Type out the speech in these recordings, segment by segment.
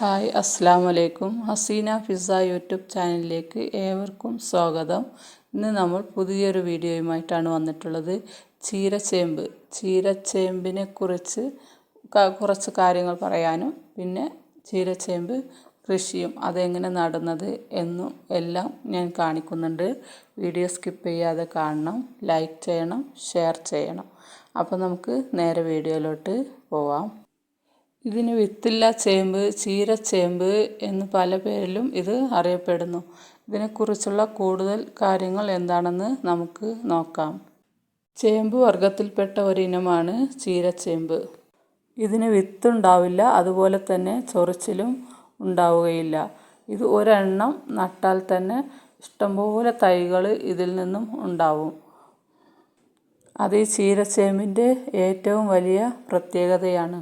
Hi അസ്സാം വലൈക്കും Hasina Fiza YouTube ചാനലിലേക്ക് ഏവർക്കും സ്വാഗതം. ഇന്ന് നമ്മൾ പുതിയൊരു വീഡിയോയുമായിട്ടാണ് വന്നിട്ടുള്ളത്. ചീരച്ചേമ്പ്. ചീരച്ചേമ്പിനെ കുറിച്ച് കുറച്ച് കാര്യങ്ങൾ പറയാനും പിന്നെ ചീരച്ചേമ്പ് കൃഷിയും അതെങ്ങനെ നടുന്നത് എന്നും എല്ലാം ഞാൻ കാണിക്കുന്നുണ്ട്. വീഡിയോ സ്കിപ്പ് ചെയ്യാതെ കാണണം ലൈക്ക് ചെയ്യണം ഷെയർ ചെയ്യണം. അപ്പോൾ നമുക്ക് നേരെ വീഡിയോയിലോട്ട് പോവാം. ഇതിന് വിത്തില്ല ചേമ്പ് ചീരച്ചേമ്പ് എന്ന് പല പേരിലും ഇത് അറിയപ്പെടുന്നു. ഇതിനെക്കുറിച്ചുള്ള കൂടുതൽ കാര്യങ്ങൾ എന്താണെന്ന് നമുക്ക് നോക്കാം. ചേമ്പ് വർഗത്തിൽപ്പെട്ട ഒരിനമാണ് ചീരച്ചേമ്പ് ഇതിന് വിത്തുണ്ടാവില്ല അതുപോലെ തന്നെ ചൊറിച്ചിലും ഉണ്ടാവുകയില്ല. ഇത് ഒരെണ്ണം നട്ടാൽ തന്നെ ഇഷ്ടംപോലെ തൈകൾ ഇതിൽ നിന്നും ഉണ്ടാവും. അത് ഈ ചീരച്ചേമ്പിന്റെ ഏറ്റവും വലിയ പ്രത്യേകതയാണ്.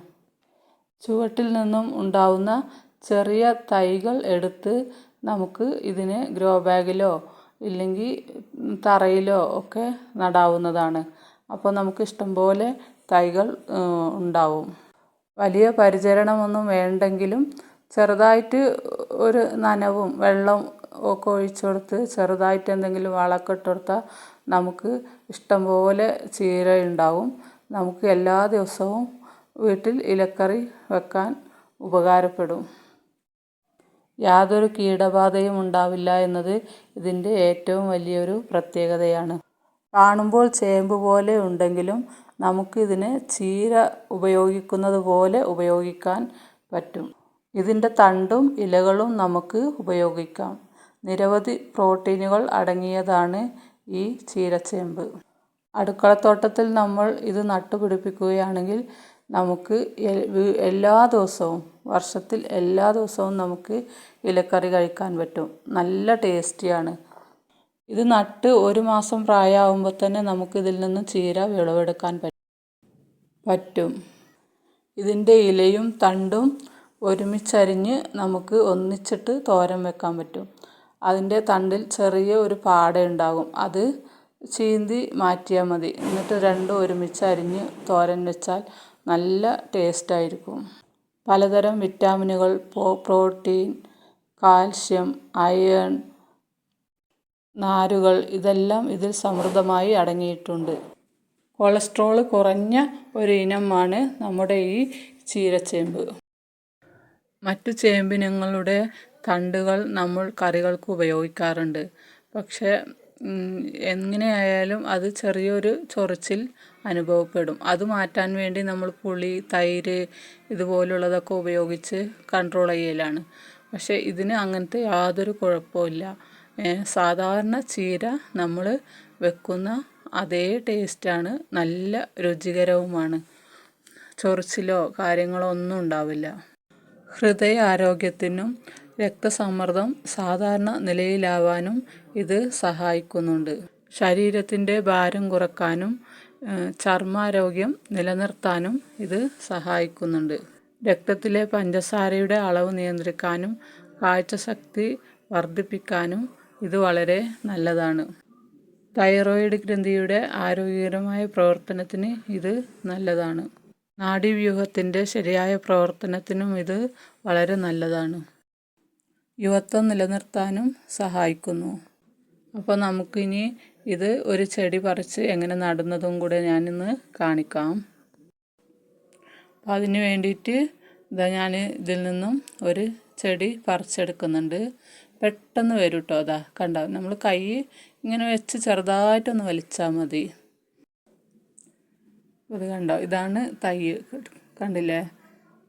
ചുവട്ടിൽ നിന്നും ഉണ്ടാവുന്ന ചെറിയ തൈകൾ എടുത്ത് നമുക്ക് ഇതിനെ ഗ്രോ ബാഗിലോ ഇല്ലെങ്കിൽ തറയിലോ ഒക്കെ നടാവുന്നതാണ്. അപ്പോൾ നമുക്ക് ഇഷ്ടംപോലെ തൈകൾ ഉണ്ടാവും. വലിയ പരിചരണമൊന്നും വേണ്ടെങ്കിലും ചെറുതായിട്ട് ഒരു നനവും വെള്ളം ഒക്കെ ഒഴിച്ചു കൊടുത്ത് ചെറുതായിട്ട് എന്തെങ്കിലും വളമൊക്കെ ഇട്ട് കൊടുത്താൽ നമുക്ക് ഇഷ്ടംപോലെ ചീര ഉണ്ടാവും. നമുക്ക് എല്ലാ ദിവസവും വീട്ടിൽ ഇലക്കറി വെക്കാൻ ഉപകാരപ്പെടും. യാതൊരു കീടബാധയും ഉണ്ടാവില്ല എന്നത് ഇതിന്റെ ഏറ്റവും വലിയൊരു പ്രത്യേകതയാണ്. കാണുമ്പോൾ ചേമ്പ് പോലെ ഉണ്ടെങ്കിലും നമുക്കിതിന് ചീര ഉപയോഗിക്കുന്നത് പോലെ ഉപയോഗിക്കാൻ പറ്റും. ഇതിന്റെ തണ്ടും ഇലകളും നമുക്ക് ഉപയോഗിക്കാം. നിരവധി പ്രോട്ടീനുകൾ അടങ്ങിയതാണ് ഈ ചീരച്ചേമ്പ്. അടുക്കളത്തോട്ടത്തിൽ നമ്മൾ ഇത് നട്ടുപിടിപ്പിക്കുകയാണെങ്കിൽ നമുക്ക് എല്ലാ ദിവസവും വർഷത്തിൽ എല്ലാ ദിവസവും നമുക്ക് ഇലക്കറി കഴിക്കാൻ പറ്റും. നല്ല ടേസ്റ്റിയാണ്. ഇത് നട്ട് ഒരു മാസം പ്രായമാകുമ്പോൾ തന്നെ നമുക്ക് ഇതിൽ നിന്ന് ചീര വിളവെടുക്കാൻ പറ്റും. ഇതിന്റെ ഇലയും തണ്ടും ഒരുമിച്ചരിഞ്ഞ് നമുക്ക് ഒന്നിച്ചിട്ട് തോരൻ വെക്കാൻ പറ്റും. അതിന്റെ തണ്ടിൽ ചെറിയ ഒരു പാട ഉണ്ടാകും. അത് ചീന്തി മാറ്റിയാൽ മതി. എന്നിട്ട് രണ്ടും ഒരുമിച്ച് അരിഞ്ഞ് തോരൻ വെച്ചാൽ നല്ല ടേസ്റ്റായിരിക്കും. പലതരം വിറ്റാമിനുകൾ പ്രോട്ടീൻ കാൽഷ്യം അയൺ നാരുകൾ ഇതെല്ലാം ഇതിൽ സമൃദ്ധമായി അടങ്ങിയിട്ടുണ്ട്. കൊളസ്ട്രോൾ കുറഞ്ഞ ഒരു ഇനമാണ് നമ്മുടെ ഈ ചീരച്ചേമ്പ്. മറ്റു ചേമ്പിനങ്ങളുടെ തണ്ടുകൾ നമ്മൾ കറികൾക്ക് ഉപയോഗിക്കാറുണ്ട്. പക്ഷേ എങ്ങനെയായാലും അത് ചെറിയൊരു ചൊറിച്ചിൽ അനുഭവപ്പെടും. അത് മാറ്റാൻ വേണ്ടി നമ്മൾ പുളി തൈര് ഇതുപോലുള്ളതൊക്കെ ഉപയോഗിച്ച് കൺട്രോൾ ചെയ്യലാണ്. പക്ഷേ ഇതിന് അങ്ങനത്തെ യാതൊരു കുഴപ്പമില്ല സാധാരണ ചീര നമ്മൾ വെക്കുന്ന അതേ ടേസ്റ്റാണ് നല്ല രുചികരവുമാണ്. ചൊറിച്ചിലോ കാര്യങ്ങളോ ഒന്നും ഉണ്ടാവില്ല. ഹൃദയ ആരോഗ്യത്തിനും രക്തസമ്മർദ്ദം സാധാരണ നിലയിലാവാനും ഇത് സഹായിക്കുന്നുണ്ട്. ശരീരത്തിന്റെ ഭാരം കുറക്കാനും ചർമാരോഗ്യം നിലനിർത്താനും ഇത് സഹായിക്കുന്നുണ്ട്. രക്തത്തിലെ പഞ്ചസാരയുടെ അളവ് നിയന്ത്രിക്കാനും കാഴ്ചശക്തി വർദ്ധിപ്പിക്കാനും ഇത് വളരെ നല്ലതാണ്. തൈറോയിഡ് ഗ്രന്ഥിയുടെ ആരോഗ്യകരമായ പ്രവർത്തനത്തിന് ഇത് നല്ലതാണ്. നാഡീവ്യൂഹത്തിന്റെ ശരിയായ പ്രവർത്തനത്തിനും ഇത് വളരെ നല്ലതാണ്. യുവത്വം നിലനിർത്താനും സഹായിക്കുന്നു. അപ്പോൾ നമുക്കിനി ഇത് ഒരു ചെടി പറിച്ച് എങ്ങനെ നടുന്നതും കൂടെ ഞാനിന്ന് കാണിക്കാം. അപ്പം അതിന് വേണ്ടിയിട്ട് ഇതാ ഞാൻ ഇതിൽ നിന്നും ഒരു ചെടി പറിച്ചെടുക്കുന്നുണ്ട്. പെട്ടെന്ന് വരും കേട്ടോ അതാ കണ്ടോ? നമ്മൾ കൈ ഇങ്ങനെ വെച്ച് ചെറുതായിട്ടൊന്ന് വലിച്ചാൽ മതി. ഇത് കണ്ടോ? ഇതാണ് തൈ. കണ്ടില്ലേ?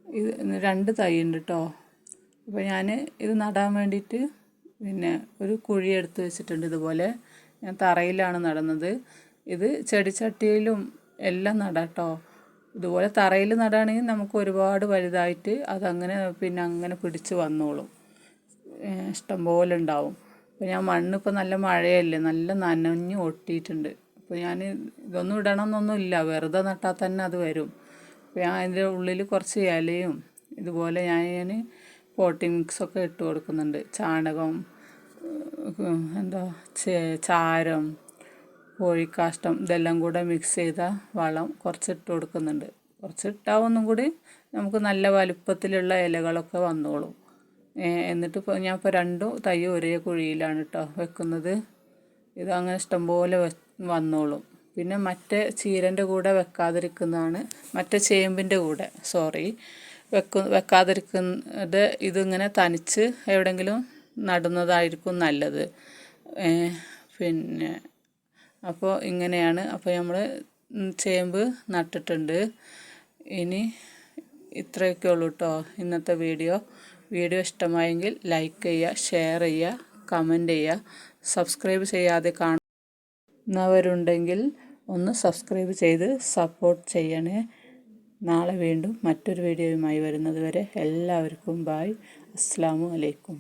ഇത് രണ്ട് തൈ ഉണ്ട് കേട്ടോ അപ്പോൾ ഞാൻ ഇത് നടാൻ വേണ്ടിയിട്ട് പിന്നെ ഒരു കുഴി എടുത്ത് വെച്ചിട്ടുണ്ട് ഇതുപോലെ. ഞാൻ തറയിലാണ് നടുന്നത്. ഇത് ചെടിച്ചട്ടിയിലും എല്ലാം നടാട്ടോ. ഇതുപോലെ തറയിൽ നടാണെങ്കിൽ നമുക്ക് ഒരുപാട് വലുതായിട്ട് അതങ്ങനെ പിന്നെ അങ്ങനെ പിടിച്ച് വന്നോളും. ഇഷ്ടംപോലെ ഉണ്ടാവും. അപ്പോൾ ഞാൻ മണ്ണിപ്പോൾ നല്ല മഴയല്ലേ നല്ല നനഞ്ഞ് ഒട്ടിയിട്ടുണ്ട്. അപ്പോൾ ഞാൻ ഇതൊന്നും ഇടണമെന്നൊന്നും ഇല്ല വെറുതെ നട്ടാൽ തന്നെ അത് വരും. അപ്പോൾ ഞാൻ അതിന്റെ ഉള്ളിൽ കുറച്ച് ഇലയും ഇതുപോലെ ഞാൻ ഞാൻ പോട്ടിംഗ് മിക്സൊക്കെ ഇട്ട് കൊടുക്കുന്നുണ്ട്. ചാണകം എന്താ ചാരം കോഴിക്കാഷ്ടം ഇതെല്ലാം കൂടെ മിക്സ് ചെയ്ത വളം കുറച്ച് ഇട്ട് കൊടുക്കുന്നുണ്ട്. കുറച്ച് ഇട്ടാൽ ഒന്നും കൂടി നമുക്ക് നല്ല വലുപ്പത്തിലുള്ള ഇലകളൊക്കെ വന്നോളും. എന്നിട്ട് ഇപ്പോൾ ഞാൻ ഇപ്പോൾ രണ്ടും തൈ ഒരേ കുഴിയിലാണ് കേട്ടോ വെക്കുന്നത്. ഇത് അങ്ങനെ ഇഷ്ടംപോലെ വന്നോളും. പിന്നെ മറ്റേ ചീരന്റെ കൂടെ വെക്കാതിരിക്കുന്നതാണ് മറ്റേ ചേമ്പിന്റെ കൂടെ സോറി. വെക്കു വെക്കാതിരിക്കുന്നത് ഇതിങ്ങനെ തനിച്ച് എവിടെയെങ്കിലും നടുന്നതായിരിക്കും നല്ലത്. പിന്നെ അപ്പോൾ ഇങ്ങനെയാണ്. അപ്പോൾ നമ്മൾ ചേമ്പ് നട്ടിട്ടുണ്ട്. ഇനി ഇത്രയൊക്കെ ഉള്ളൂ കേട്ടോ ഇന്നത്തെ വീഡിയോ. വീഡിയോ ഇഷ്ടമായെങ്കിൽ ലൈക്ക് ചെയ്യുക ഷെയർ ചെയ്യുക കമന്റ് ചെയ്യുക. സബ്സ്ക്രൈബ് ചെയ്യാതെ കാണുന്നവരുണ്ടെങ്കിൽ ഒന്ന് സബ്സ്ക്രൈബ് ചെയ്ത് സപ്പോർട്ട് ചെയ്യണേ. നാളെ വീണ്ടും മറ്റൊരു വീഡിയോയുമായി വരുന്നത് വരെ എല്ലാവർക്കും ബായ് അസ്സാമു അലൈക്കും.